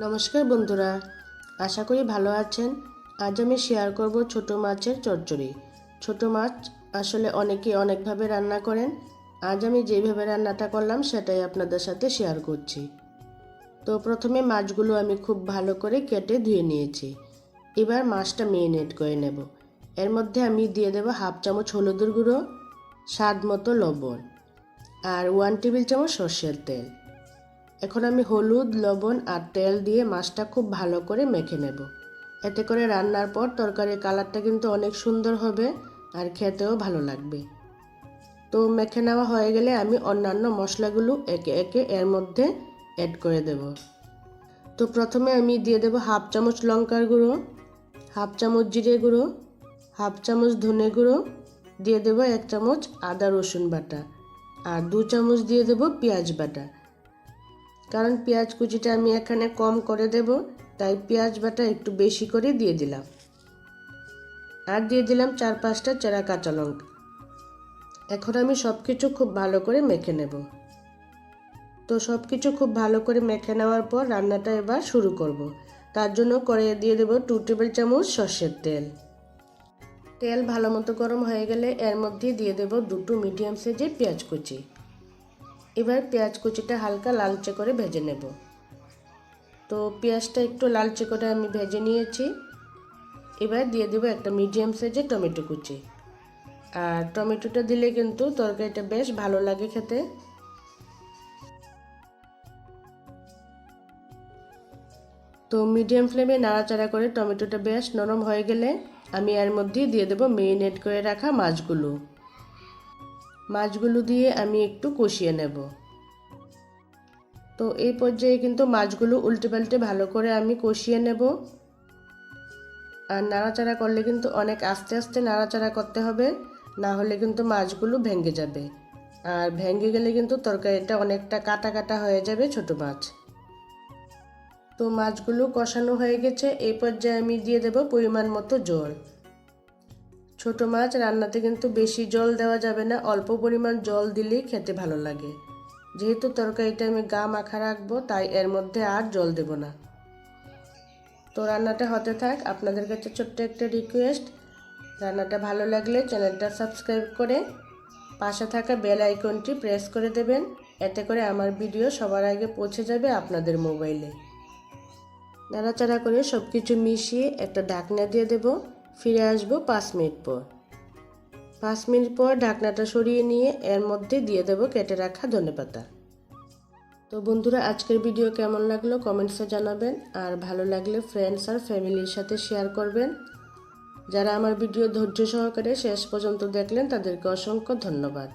নমস্কার বন্ধুরা, আশা করি ভালো আছেন। আজ আমি শেয়ার করব ছোট মাছের চচ্চড়ি। ছোট মাছ আসলে অনেকে অনেকভাবে রান্না করেন। আজ আমি যেভাবে রান্নাটা করলাম সেটাই আপনাদের সাথে শেয়ার করছি। তো প্রথমে মাছগুলো আমি খুব ভালো করে কেটে ধুয়ে নিয়েছি। এবার মাছটা মেরিনেট করে নেব। এর মধ্যে আমি দিয়ে দেবো হাফ চামচ হলুদের গুঁড়ো, স্বাদ মতো লবণ আর ওয়ান টেবিল চামচ সর্ষের তেল। এখন আমি হলুদ, লবণ আর তেল দিয়ে মাছটা খুব ভালো করে মেখে নেব। এতে করে রান্নার পর তরকারির কালারটা কিন্তু অনেক সুন্দর হবে আর খেতেও ভালো লাগবে। তো মেখে নেওয়া হয়ে গেলে আমি অন্যান্য মশলাগুলো একে একে এর মধ্যে অ্যাড করে দেব। তো প্রথমে আমি দিয়ে দেব হাফ চামচ লঙ্কার গুঁড়ো, হাফ চামচ জিরে গুঁড়ো, হাফ চামচ ধনে গুঁড়ো, দিয়ে দেব এক চামচ আদা রসুন বাটা আর দু চামচ দিয়ে দেব পেঁয়াজ বাটা। কারণ পেঁয়াজ কুচিটা আমি এখানে কম করে দেব, তাই পেঁয়াজ বাটা একটু বেশি করে দিয়ে দিলাম। আর দিয়ে দিলাম চার পাঁচটা চেরা কাঁচা লঙ্কা। এখন আমি সব কিছু খুব ভালো করে মেখে নেব। তো সব কিছু খুব ভালো করে মেখে নেওয়ার পর রান্নাটা এবার শুরু করব। তার জন্য কড়াইয়ে দিয়ে দেবো টু টেবিল চামচ সর্ষের তেল। তেল ভালো মতো গরম হয়ে গেলে এর মধ্যে দিয়ে দেব দুটো মিডিয়াম সাইজের পেঁয়াজ কুচি। এবার পেঁয়াজ কুচিটা হালকা লালচে করে ভেজে নেব। তো পেঁয়াজটা একটু লালচে করে আমি ভেজে নিয়েছি। এবার দিয়ে দেবো একটা মিডিয়াম সাইজের টমেটো কুচি। আর টমেটোটা দিলে কিন্তু তরকারিটা বেশ ভালো লাগে খেতে। তো মিডিয়াম ফ্লেমে নাড়াচাড়া করে টমেটোটা বেশ নরম হয়ে গেলে আমি এর মধ্যেই দিয়ে দেবো মেরিনেট করে রাখা মাছগুলো। মাছগুলো দিয়ে আমি একটু কষিয়ে নেব। তো এই পর্যায়ে কিন্তু মাছগুলো উল্টে পাল্টে ভালো করে আমি কষিয়ে নেব। আর নাড়াচাড়া করলে কিন্তু অনেক আস্তে আস্তে নাড়াচাড়া করতে হবে, না হলে কিন্তু মাছগুলো ভেঙে যাবে। আর ভেঙে গেলে কিন্তু তরকারিটা অনেকটা কাটা কাটা হয়ে যাবে ছোট মাছ। তো মাছগুলো কষানো হয়ে গেছে, এই পর্যায়ে আমি দিয়ে দেব পরিমাণ মতো জল। ছোট মাছ রান্নাতে কিন্তু বেশি জল দেওয়া যাবে না, অল্প পরিমাণ জল দিলেই খেতে ভালো লাগে। যেহেতু তরকারিটা আমি গা মাখা রাখব, তাই এর মধ্যে আর জল দেব না। তো রান্নাটা হতে থাক, আপনাদের কাছে ছোট্ট একটা রিকোয়েস্ট রান্নাটা ভালো লাগলে চ্যানেলটা সাবস্ক্রাইব করে পাশে থাকা বেল আইকনটি প্রেস করে দেবেন। এতে করে আমার ভিডিও সবার আগে পৌঁছে যাবে আপনাদের মোবাইলে নাড়াচাড়া করে সব কিছু মিশিয়ে একটা ঢাকনা দিয়ে দেব। ফিরে আসব পাঁচ মিনিট পর। পাঁচ মিনিট পর ঢাকনাটা সরিয়ে নিয়ে এর মধ্যে দিয়ে দেব কেটে রাখা ধনেপাতা তো বন্ধুরা, আজকের ভিডিও কেমন লাগল কমেন্টসে জানাবেন, আর ভালো লাগলে ফ্রেন্ডস আর ফ্যামিলির সাথে শেয়ার করবেন। যারা আমার ভিডিও ধৈর্য সহকারে শেষ পর্যন্ত দেখলেন, তাদেরকে অসংখ্য ধন্যবাদ।